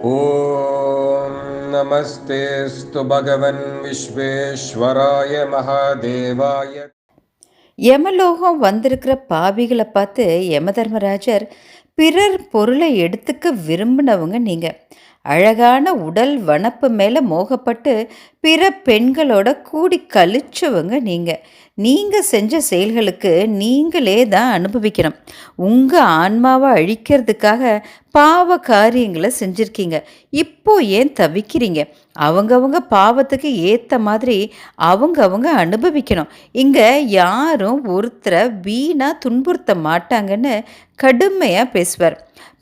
ॐ नमस्तेऽस्तु भगवन् विश्वेश्वराय महादेवाय யமலோகம் வந்திருக்கிற பாவிகளை பார்த்து யமதர்மராஜர் பிறர் பொருளை எடுத்துக்க விரும்பினவங்க நீங்கள் அழகான உடல் வனப்பு மேலே மோகப்பட்டு பிற பெண்களோட கூடி கழிச்சவங்க நீங்கள் நீங்கள் செஞ்ச செயல்களுக்கு நீங்களே தான் அனுபவிக்கணும். உங்கள் ஆன்மாவை அழிக்கிறதுக்காக பாவ காரியங்களை செஞ்சுருக்கீங்க. இப்போ ஏன் தவிக்கிறீங்க? அவங்கவுங்க பாவத்துக்கு ஏற்ற மாதிரி அவங்கவங்க அனுபவிக்கணும். இங்கே யாரும் ஒருத்தரை வீணாக துன்புறுத்த மாட்டாங்கன்னு கடுமையாக பேசுவார்.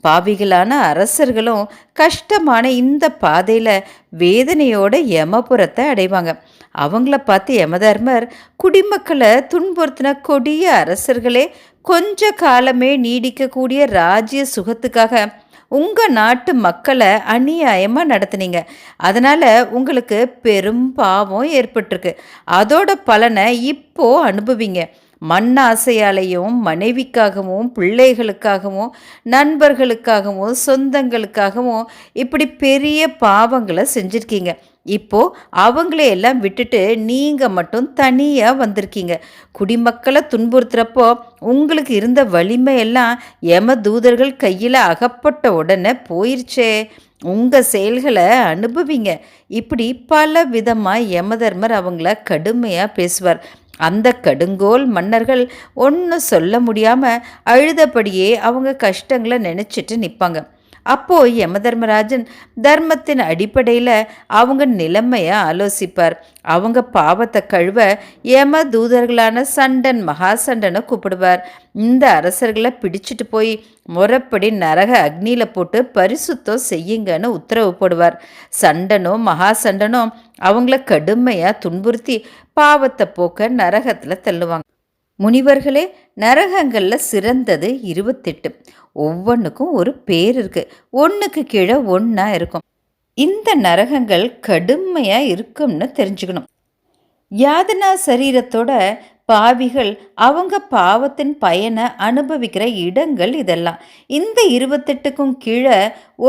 பாவிகளான அரசர்களும் கஷ்டமான இந்த பாதையில் வேதனையோட யமபுரத்தை அடைவாங்க. அவங்கள பார்த்து யமதர்மர் குடிமக்களை துன்புறுத்தின கொடிய அரசர்களே கொஞ்ச காலமே நீடிக்கக்கூடிய ராஜ்ய சுகத்துக்காக உங்கள் நாட்டு மக்களை அநியாயமாக நடத்துனீங்க. அதனால் உங்களுக்கு பெரும் பாவம் ஏற்பட்டிருக்கு. அதோட பலனை இப்போது அனுபவிங்க. மண்ணாசையாலையும் மனைவிக்காகவும் பிள்ளைகளுக்காகவும் நண்பர்களுக்காகவும் சொந்தங்களுக்காகவும் இப்படி பெரிய பாவங்களை செஞ்சுருக்கீங்க. இப்போ அவங்களே எல்லாம் விட்டுட்டு நீங்கள் மட்டும் தனியாக வந்திருக்கீங்க. குடிமக்களை துன்புறுத்துறப்போ உங்களுக்கு இருந்த வலிமை எல்லாம் தூதர்கள் கையில் அகப்பட்ட உடனே போயிருச்சே. உங்கள் செயல்களை அனுபவிங்க. இப்படி பல விதமாக யமதர்மர் அவங்கள கடுமையாக பேசுவார். அந்த கடுங்கோல் மன்னர்கள் ஒன்றும் சொல்ல முடியாமல் அழுதபடியே அவங்க கஷ்டங்களை நினச்சிட்டு நிற்பாங்க அப்போது யமதர்மராஜன் தர்மத்தின் அடிப்படையில் அவங்க நிலைமையை ஆலோசிப்பார். அவங்க பாவத்தை கழுவ யம தூதர்களான சண்டன் மகாசண்டனை கூப்பிடுவார். இந்த அரசர்களை பிடிச்சிட்டு போய் முறைப்படி நரக அக்னியில் போட்டு பரிசுத்தம் செய்யுங்கன்னு உத்தரவு போடுவார். சண்டனும் மகாசண்டனும் அவங்கள கடுமையாக துன்புறுத்தி பாவத்தை போக்க நரகத்தில் தள்ளுவாங்க. முனிவர்களே நரகங்களில் சிறந்தது இருபத்தெட்டு. ஒவ்வொன்றுக்கும் ஒரு பேர் இருக்குது ஒன்றுக்கு கீழே ஒன்றா இருக்கும். இந்த நரகங்கள் கடுமையாக இருக்கும்னு தெரிஞ்சுக்கணும். யாதனா சரீரத்தோட பாவிகள் அவங்க பாவத்தின் பயனை அனுபவிக்கிற இடங்கள் இதெல்லாம். இந்த இருபத்தெட்டுக்கும் கீழே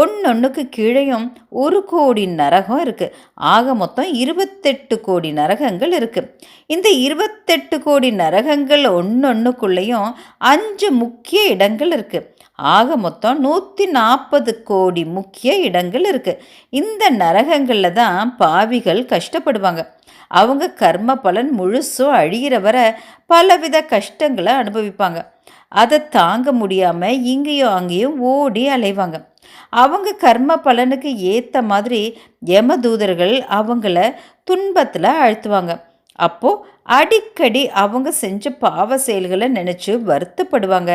ஒன்னொன்றுக்கு கீழேயும் ஒரு கோடி நரகம் இருக்குது ஆக மொத்தம் இருபத்தெட்டு கோடி நரகங்கள் இருக்குது இந்த இருபத்தெட்டு கோடி நரகங்கள் ஒன்னொன்றுக்குள்ளேயும் அஞ்சு முக்கிய இடங்கள் இருக்குது ஆக மொத்தம் நூற்றி நாற்பது கோடி முக்கிய இடங்கள் இருக்குது இந்த நரகங்களில் தான் பாவிகள் கஷ்டப்படுவாங்க. அவங்க கர்ம பலன் முழுசும் அழிகிற வர பலவித கஷ்டங்களை அனுபவிப்பாங்க. அதை தாங்க முடியாமல் இங்கேயும் அங்கேயும் ஓடி அலைவாங்க. அவங்க கர்ம பலனுக்கு ஏற்ற மாதிரி யமதூதர்கள் அவங்கள துன்பத்தில் அழுத்துவாங்க. அப்போது அடிக்கடி அவங்க செஞ்ச பாவ செயல்களை நினச்சி வருத்தப்படுவாங்க.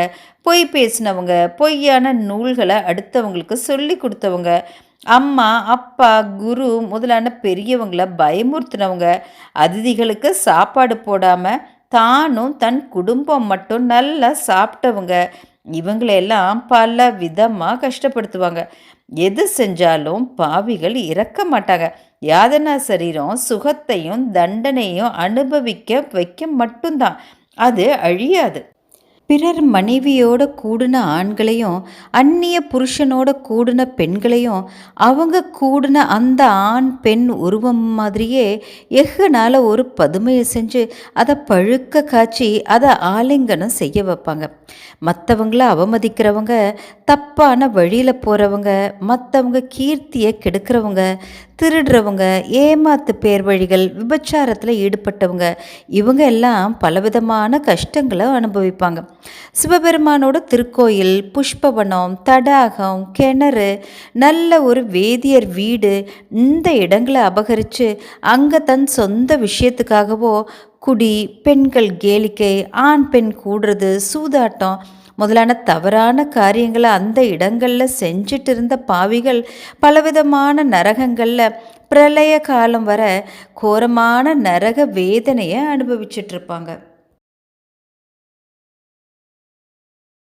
பொய் பேசினவங்க பொய்யான நூல்களை அடுத்தவங்களுக்கு சொல்லி கொடுத்தவங்க அம்மா அப்பா குரு முதலான பெரியவங்களை பயமுறுத்தினவங்க அதிதிகளுக்கு சாப்பாடு போடாமல் தானும் தன் குடும்பம் மட்டும் நல்லா சாப்பிட்டவங்க இவங்களையெல்லாம் பல விதமாக கஷ்டப்படுத்துவாங்க. எது செஞ்சாலும் பாவிகள் இறக்க மாட்டாங்க. யாதனா சரீரம் சுகத்தையும் தண்டனையும் அனுபவிக்க வைக்க மட்டும்தான். அது அழியாது. பிறர் மனைவியோட கூடின ஆண்களையும் அந்நிய புருஷனோட கூடின பெண்களையும் அவங்க கூடின அந்த ஆண் பெண் உருவம் மாதிரியே எஃகுனால் ஒரு பதுமையை செஞ்சு அதை பழுக்க காய்ச்சி அதை ஆலிங்கனம் செய்ய வைப்பாங்க. மற்றவங்கள அவமதிக்கிறவங்க தப்பான வழியில் போகிறவங்க மற்றவங்க கீர்த்தியை கெடுக்கிறவங்க திருடுறவங்க ஏமாத்து பேர் வழிகள் விபச்சாரத்தில் ஈடுபட்டவங்க இவங்க எல்லாம் பலவிதமான கஷ்டங்களை அனுபவிப்பாங்க. சிவபெருமானோட திருக்கோயில் புஷ்பவனம் தடாகம் கிணறு நல்ல ஒரு வேதியர் வீடு இந்த இடங்களை அபகரித்து அங்கே தன் சொந்த விஷயத்துக்காகவோ குடி பெண்கள் கேளிக்கை ஆண் பெண் கூடுறது சூதாட்டம் முதலான தவறான காரியங்களை அந்த இடங்களில் செஞ்சிட்டு இருந்த பாவிகள் பலவிதமான நரகங்களில் பிரளய காலம் வர கோரமான நரக வேதனையை அனுபவிச்சிட்ருப்பாங்க